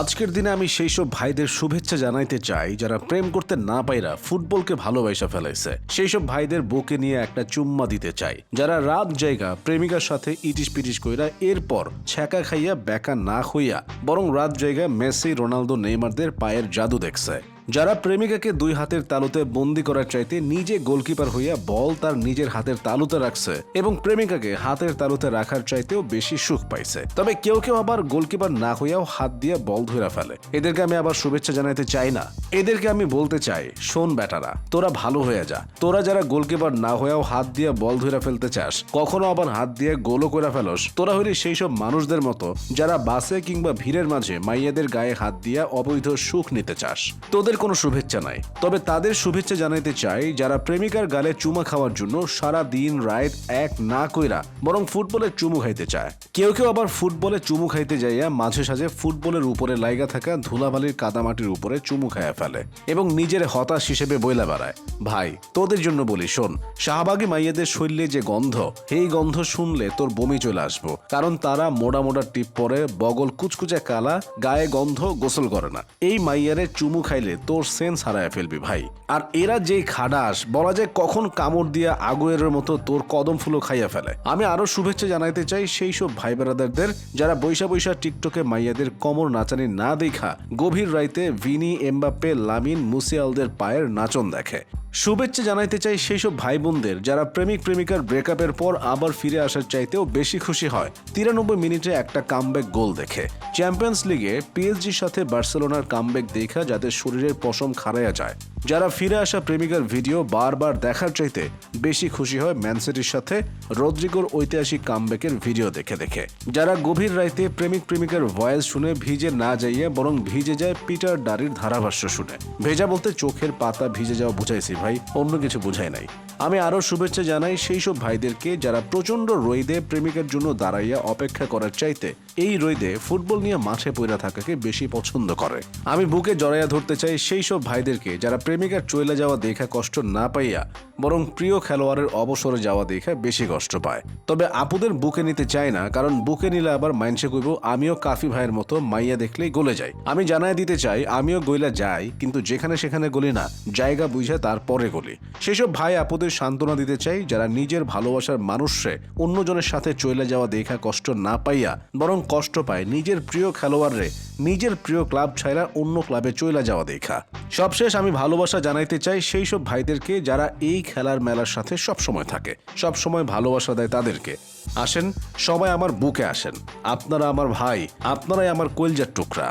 আজকের দিনে আমি সেই সব ভাইদের শুভেচ্ছা জানাইতে চাই, যারা প্রেম করতে না পাইরা ফুটবলকে ভালোবাসা ফেলাইছে। সেই সব ভাইদের বুকে নিয়ে একটা চুম্মা দিতে চাই, যারা রাত জায়গা প্রেমিকার সাথে ইটিস পিটিস কইরা এরপর ছ্যাঁকা খাইয়া বেকা না হইয়া, বরং রাত জায়গা মেসি, রোনালদো, নেইমারদের পায়ের জাদু দেখছে। যারা প্রেমিকাকে দুই হাতের তালুতে বন্দি করার চাইতে নিজে গোলকিপার হইয়া বল তার নিজের হাতের তালুতে রাখছে এবং প্রেমিকাকে হাতের তালুতে রাখার চাইতেও বেশি সুখ পাইছে। তবে কেউ কেউ আবার গোলকিপার না হইয়াও হাত দিয়ে বল ধরে ফেলে। এদেরকে আমি আবার শুভেচ্ছা জানাতে চাই না। এদেরকে আমি বলতে চাই, শোন বেটারা, তোরা ভালো হয়ে যা। তোরা যারা গোলকিপার না হইয়াও হাত দিয়ে বল ধরে ফেলতে চাস, কখনো আবার হাত দিয়ে গোলও করে ফেলস। তোরা হইলি সেই সব মানুষদের মতো যারা বাসে কিংবা ভিড়ের মাঝে মাইয়াদের গায়ে হাত দিয়া অবৈধ সুখ নিতে চাস। তোদের কোনো শুভেচ্ছা নাই। তবে তাদের শুভেচ্ছা জানাইতে চাই যারা প্রেমিকার গালে চুমা খাওয়ার জন্য সারা দিন রাত এক না কইরা বরং ফুটবলে চুমু খাইতে চায়। কেউ কেউ আবার ফুটবলে চুমু খাইতে যাইয়া মাঝে সাঝে ফুটবলের উপরে লাইগা থাকা ধুলাবালির কাদামাটির উপরে চুমু খাইয়া ফেলে এবং নিজের হতাশ হিসেবে বইলা বেড়ায়। ভাই, তোদের জন্য বলি, শোন, শাহবাগী মাইয়াদের শৈলে যে গন্ধ, এই গন্ধ শুনলে তোর বমি চলে আসব। কারণ তারা মোড়া মোড়া টিপ পরে, বগল কুচকুচে কালা, গায়ে গন্ধ গোসল করে না। এই মাইয়ারে চুমু খাইলে তোর সেন্স হারায় ফেলবি ভাই। আর এরা যেই খাডাস বলা যায় কখন কামড় দিয়ে আগুয়ের মতো তোর কদম ফুলো খাইয়া ফেলে। আমি আরও শুভেচ্ছা জানাইতে চাই সেই সব ভাই বেড়াদারদের, যারা বৈশা বৈশা টিকটকে মাইয়াদের কমর নাচানি না দেখা, গভীর রাইতে ভিনি, এমবাপ্পে, লামিন, মুসিয়ালদের পায়ের নাচন দেখে। শুভেচ্ছা জানাইতে চাই সেই সব ভাই বোনদের যারা প্রেমিক প্রেমিকার ব্রেকআপের পর আবার ফিরে আসার চাইতেও বেশি খুশি হয়। তিরানব্বই মিনিটে একটা কামব্যাক গোল দেখে। চ্যাম্পিয়ন্স লিগে পিএসজির সাথে বার্সেলোনার কামব্যাক দেখা যাদের শরীরের পশম খারাইয়া যায়। যারা ফিরে আসা প্রেমিকার ভিডিও বারবার দেখার চাইতে বেশি খুশি হয় ম্যানসিটির সাথে রদ্রিগোর ঐতিহাসিক কামব্যাকের ভিডিও দেখে দেখে। যারা গভীর রাইতে প্রেমিক প্রেমিকার ভয়েস শুনে ভিজে না যাইয়ে বরং ভিজে যায় পিটার ডারির ধারাভাষ্য শুনে। ভেজা বলতে চোখের পাতা ভিজে যাওয়া বুঝাইছি ভাই, অন্য কিছু বুঝাই নাই। আমি আরও শুভেচ্ছা জানাই সেই সব ভাইদেরকে যারা প্রচণ্ড রইদে প্রেমিকার জন্য দাঁড়াইয়া অপেক্ষা করার চাইতে এই রইদে ফুটবল নিয়ে মাঠে পইরা থাকাকে বেশি পছন্দ করে। আমি বুকে জড়াইয়া ধরতে চাই সেই সব ভাইদেরকে যারা প্রেমিকার চলে যাওয়া দেখা কষ্ট না পাইয়া বরং প্রিয় খেলোয়াড়ের অবসরে যাওয়া দেখা বেশি কষ্ট পায়। তবে আপুদের বুকে নিতে চায় না, কারণ বুকে নিলে আবার মাইনসে কইব, আমিও কাফি ভাইয়ের মতো মাইয়া দেখলেই গলে যাই আমি জানায় দিতে চাই, আমিও গইলা যাই, কিন্তু যেখানে সেখানে গলি না, জায়গা বুঝে তারপরে গলি। সেসব ভাই আপুদের সান্ত্বনা দিতে চাই, যারা নিজের ভালোবাসার মানুষরে অন্যজনের সাথে চলে যাওয়া দেখা কষ্ট না পাইয়া, বরং কষ্ট পায় নিজের প্রিয় খেলোয়াড়রে, নিজের প্রিয় ক্লাব ছাইরা অন্য ক্লাবে চলে যাওয়া দেখা। সবশেষ আমি ভালোবাসা জানাইতে চাই সেই সব ভাইদেরকে, যারা এই খেলার মেলার সাথে সব সময় থাকে। সব সময় ভালোবাসা দেয় তাদেরকে। আসেন, সবাই আমার বুকে আসেন। আপনারা আমার ভাই, আপনারাই আমার কলজার টুকরা।